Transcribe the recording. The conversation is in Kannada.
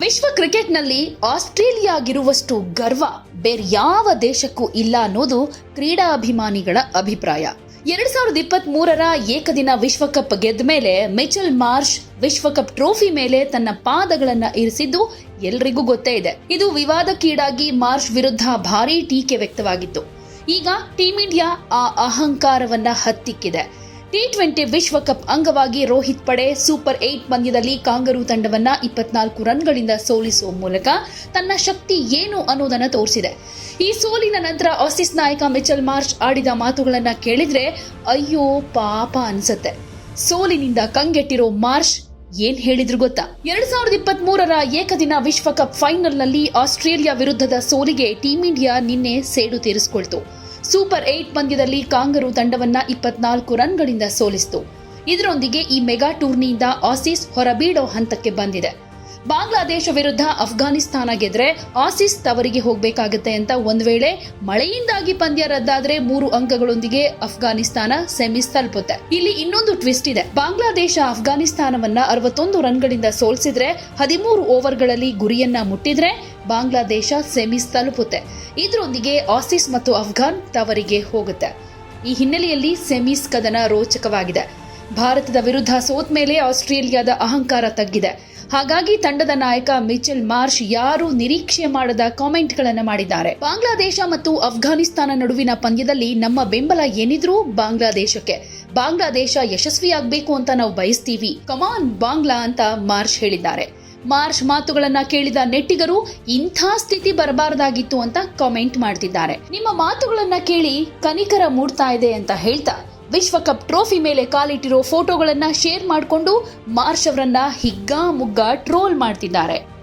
ವಿಶ್ವ ಕ್ರಿಕೆಟ್ನಲ್ಲಿ ಆಸ್ಟ್ರೇಲಿಯಾಗಿರುವಷ್ಟು ಗರ್ವ ಬೇರೆ ಯಾವ ದೇಶಕ್ಕೂ ಇಲ್ಲ ಅನ್ನೋದು ಕ್ರೀಡಾಭಿಮಾನಿಗಳ ಅಭಿಪ್ರಾಯ. ಎರಡ್ ಸಾವಿರದ ಇಪ್ಪತ್ತ್ ಮೂರರ ಏಕದಿನ ವಿಶ್ವಕಪ್ ಗೆದ್ದ ಮೇಲೆ ಮಿಚೆಲ್ ಮಾರ್ಷ್ ವಿಶ್ವಕಪ್ ಟ್ರೋಫಿ ಮೇಲೆ ತನ್ನ ಪಾದಗಳನ್ನ ಇರಿಸಿದ್ದು ಎಲ್ರಿಗೂ ಗೊತ್ತೇ ಇದೆ. ಇದು ವಿವಾದಕ್ಕೀಡಾಗಿ ಮಾರ್ಷ್ ವಿರುದ್ಧ ಭಾರೀ ಟೀಕೆ ವ್ಯಕ್ತವಾಗಿತ್ತು. ಈಗ ಟೀಂ ಇಂಡಿಯಾ ಆ ಅಹಂಕಾರವನ್ನ ಹತ್ತಿಕ್ಕಿದೆ. ಟಿ ಟ್ವೆಂಟಿ ವಿಶ್ವಕಪ್ ಅಂಗವಾಗಿ ರೋಹಿತ್ ಪಡೆ ಸೂಪರ್ ಏಟ್ ಪಂದ್ಯದಲ್ಲಿ ಕಾಂಗರೂ ತಂಡವನ್ನ ಇಪ್ಪತ್ನಾಲ್ಕು ರನ್ಗಳಿಂದ ಸೋಲಿಸುವ ಮೂಲಕ ತನ್ನ ಶಕ್ತಿ ಏನು ಅನ್ನೋದನ್ನ ತೋರಿಸಿದೆ. ಈ ಸೋಲಿನ ನಂತರ ಆಸೀಸ್ ನಾಯಕ ಮಿಚೆಲ್ ಮಾರ್ಚ್ ಆಡಿದ ಮಾತುಗಳನ್ನ ಕೇಳಿದ್ರೆ ಅಯ್ಯೋ ಪಾಪ ಅನ್ಸತ್ತೆ. ಸೋಲಿನಿಂದ ಕಂಗೆಟ್ಟಿರೋ ಮಾರ್ಷ್ ಏನ್ ಹೇಳಿದ್ರು ಗೊತ್ತಾ? ಎರಡ್ ಸಾವಿರದ ಇಪ್ಪತ್ತ್ ಮೂರರ ಏಕದಿನ ವಿಶ್ವಕಪ್ ಫೈನಲ್ನಲ್ಲಿ ಆಸ್ಟ್ರೇಲಿಯಾ ವಿರುದ್ಧದ ಸೋಲಿಗೆ ಟೀಂ ಇಂಡಿಯಾ ನಿನ್ನೆ ಸೇಡು ತೀರಿಸಿಕೊಳ್ತು. ಸೂಪರ್ ಏಟ್ ಪಂದ್ಯದಲ್ಲಿ ಕಾಂಗರು ತಂಡವನ್ನ ಇಪ್ಪತ್ನಾಲ್ಕು ರನ್ಗಳಿಂದ ಸೋಲಿಸಿತು. ಇದರೊಂದಿಗೆ ಈ ಮೆಗಾ ಟೂರ್ನಿಯಿಂದ ಆಸೀಸ್ ಹೊರಬೀಡೋ ಹಂತಕ್ಕೆ ಬಂದಿದೆ. ಬಾಂಗ್ಲಾದೇಶ ವಿರುದ್ಧ ಅಫ್ಘಾನಿಸ್ತಾನ ಗೆದ್ರೆ ಆಸಿಸ್ ತವರಿಗೆ ಹೋಗಬೇಕಾಗುತ್ತೆ ಅಂತ ಒಂದು ವೇಳೆ ಮಳೆಯಿಂದಾಗಿ ಪಂದ್ಯ ರದ್ದಾದ್ರೆ ಮೂರು ಅಂಕಗಳೊಂದಿಗೆ ಅಫ್ಘಾನಿಸ್ತಾನ ಸೆಮಿಸ್ ತಲುಪುತ್ತೆ ಇಲ್ಲಿ ಇನ್ನೊಂದು ಟ್ವಿಸ್ಟ್ ಇದೆ. ಬಾಂಗ್ಲಾದೇಶ ಅಫ್ಘಾನಿಸ್ತಾನವನ್ನ ಅರವತ್ತೊಂದು ರನ್ಗಳಿಂದ ಸೋಲಿಸಿದ್ರೆ ಹದಿಮೂರು ಓವರ್ಗಳಲ್ಲಿ ಗುರಿಯನ್ನ ಮುಟ್ಟಿದ್ರೆ ಬಾಂಗ್ಲಾದೇಶ ಸೆಮಿಸ್ ತಲುಪುತ್ತೆ ಇದರೊಂದಿಗೆ ಆಸಿಸ್ ಮತ್ತು ಅಫ್ಘಾನ್ ತವರಿಗೆ ಹೋಗುತ್ತೆ. ಈ ಹಿನ್ನೆಲೆಯಲ್ಲಿ ಸೆಮಿಸ್ ಕದನ ರೋಚಕವಾಗಿದೆ. ಭಾರತದ ವಿರುದ್ಧ ಸೋತ್ ಮೇಲೆ ಆಸ್ಟ್ರೇಲಿಯಾದ ಅಹಂಕಾರ ತಗ್ಗಿದೆ. ಹಾಗಾಗಿ ತಂಡದ ನಾಯಕ ಮಿಚೆಲ್ ಮಾರ್ಷ್ ಯಾರು ನಿರೀಕ್ಷೆ ಮಾಡದ ಕಾಮೆಂಟ್ಗಳನ್ನು ಮಾಡಿದ್ದಾರೆ. ಬಾಂಗ್ಲಾದೇಶ ಮತ್ತು ಅಫ್ಘಾನಿಸ್ತಾನ ನಡುವಿನ ಪಂದ್ಯದಲ್ಲಿ ನಮ್ಮ ಬೆಂಬಲ ಏನಿದ್ರೂ ಬಾಂಗ್ಲಾದೇಶಕ್ಕೆ. ಬಾಂಗ್ಲಾದೇಶ ಯಶಸ್ವಿಯಾಗಬೇಕು ಅಂತ ನಾವು ಬಯಸ್ತೀವಿ. ಕಮಾನ್ ಬಾಂಗ್ಲಾ ಅಂತ ಮಾರ್ಷ್ ಹೇಳಿದ್ದಾರೆ. ಮಾರ್ಚ್ ಮಾತುಗಳನ್ನ ಕೇಳಿದ ನೆಟ್ಟಿಗರು ಇಂಥ ಸ್ಥಿತಿ ಬರಬಾರದಾಗಿತ್ತು ಅಂತ ಕಾಮೆಂಟ್ ಮಾಡ್ತಿದ್ದಾರೆ. ನಿಮ್ಮ ಮಾತುಗಳನ್ನ ಕೇಳಿ ಕನಿಕರ ಮೂಡ್ತಾ ಇದೆ ಅಂತ ಹೇಳ್ತಾ ವಿಶ್ವಕಪ್ ಟ್ರೋಫಿ ಮೇಲೆ ಕಾಲಿಟ್ಟಿರೋ ಫೋಟೋಗಳನ್ನ ಶೇರ್ ಮಾಡಿಕೊಂಡು ಮಾರ್ಷ್ ಅವರನ್ನ ಹಿಗ್ಗಾ ಮುಗ್ಗಾ ಟ್ರೋಲ್ ಮಾಡ್ತಿದ್ದಾರೆ.